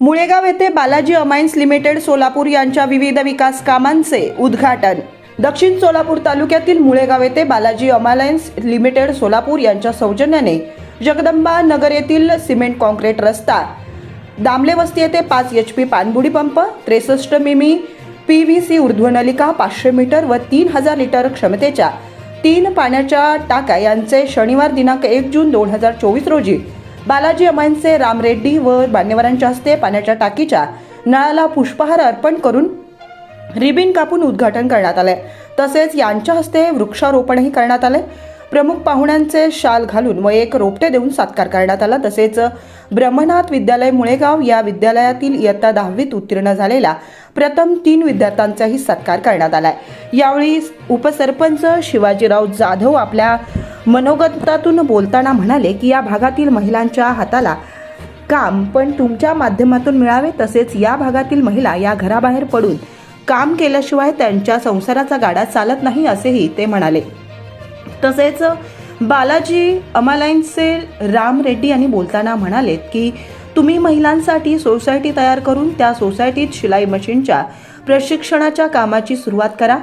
मुळेगाव येथे Balaji amines limited Solapur यांच्या विविध विकास कामांचे उद्घाटन. दक्षिण सोलापूर तालुक्यातील मुळेगाव येथे बालाजी अमालायन्स लिमिटेड सोलापूर यांच्या सौजन्याने जगदंबा नगर येथील सिमेंट कॉन्क्रीट रस्ता दामले वस्ती येथे पाच एच पी पाणबुडी पंप त्रेसष्ट मिमी पी व्ही सी ऊर्ध्वनलिका पाचशे मीटर व तीन हजार लिटर क्षमतेच्या तीन पाण्याच्या टाक्या यांचे शनिवार दिनांक एक जून दोन हजार चोवीस रोजी बालाजी अमायनचे राम रेड्डी व मान्यवरांच्या हस्ते पाण्याच्या टाकीच्या नळाला पुष्पहार अर्पण करून रिबिन कापून उद्घाटन करण्यात आले तसेच यांच्या हस्ते वृक्षारोपणही करण्यात आले प्रमुख पाहुण्यांचे शाल घालून व एक रोपटे देऊन सत्कार करण्यात आला. तसेच ब्रह्मनाथ विद्यालय मुळेगाव या विद्यालयातील इयत्ता दहावीत उत्तीर्ण झालेल्या प्रथम तीन विद्यार्थ्यांचाही सत्कार करण्यात आलाय. यावेळी उपसरपंच शिवाजीराव जाधव आपल्या मनोगतातून बोलताना म्हणाले की या भागातील महिलांच्या हाताला काम पण तुमच्या माध्यमातून मिळावे तसेच या भागातील महिला या घराबाहेर पडून काम केल्याशिवाय त्यांच्या संसाराचा गाडा चालत नाही असेही ते म्हणाले. तसेच बालाजी अमालाईनचे राम रेड्डी यांनी बोलताना म्हणालेत की तुम्ही महिलांसाठी सोसायटी तयार करून त्या सोसायटीत शिलाई मशीनच्या प्रशिक्षणाच्या कामाची सुरुवात करा.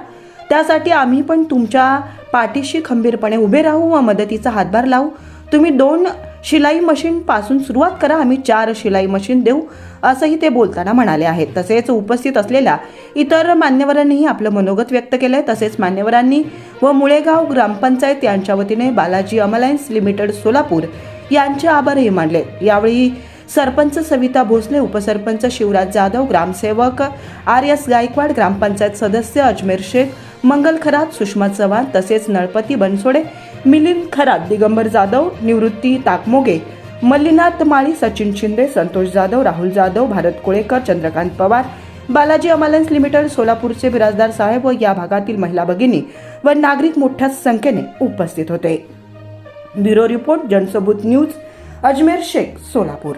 त्यासाठी आम्ही पण तुमच्या पाठीशी खंबीरपणे उभे राहू व मदतीचा हातभार लावू. तुम्ही दोन शिलाई मशीनपासून सुरुवात करा आम्ही चार शिलाई मशीन देऊ असंही ते बोलताना म्हणाले आहेत. तसेच उपस्थित असलेल्या इतर मान्यवरांनीही आपलं मनोगत व्यक्त केलं आहे तसेच मान्यवरांनी व मुळेगाव ग्रामपंचायत यांच्या वतीने बालाजी अमलायन्स लिमिटेड सोलापूर यांचे आभारही मानले. यावेळी सरपंच सविता भोसले उपसरपंच शिवराज जाधव ग्रामसेवक आर एस गायकवाड ग्रामपंचायत सदस्य अजमेर शेख मंगल खरात सुषमा चव्हाण तसेच नळपती बनसोडे मिलिंद खरात दिगंबर जाधव निवृत्ती ताकमोगे मल्लीनाथ माळी सचिन शिंदे संतोष जाधव राहुल जाधव भारत कोळेकर चंद्रकांत पवार बालाजी अमालन्स लिमिटेड सोलापूरचे बिराजदार साहेब व या भागातील महिला भगिनी व नागरिक मोठ्या संख्येने उपस्थित होते. Bureau report Jansabut news Ajmer Shaikh Solapur.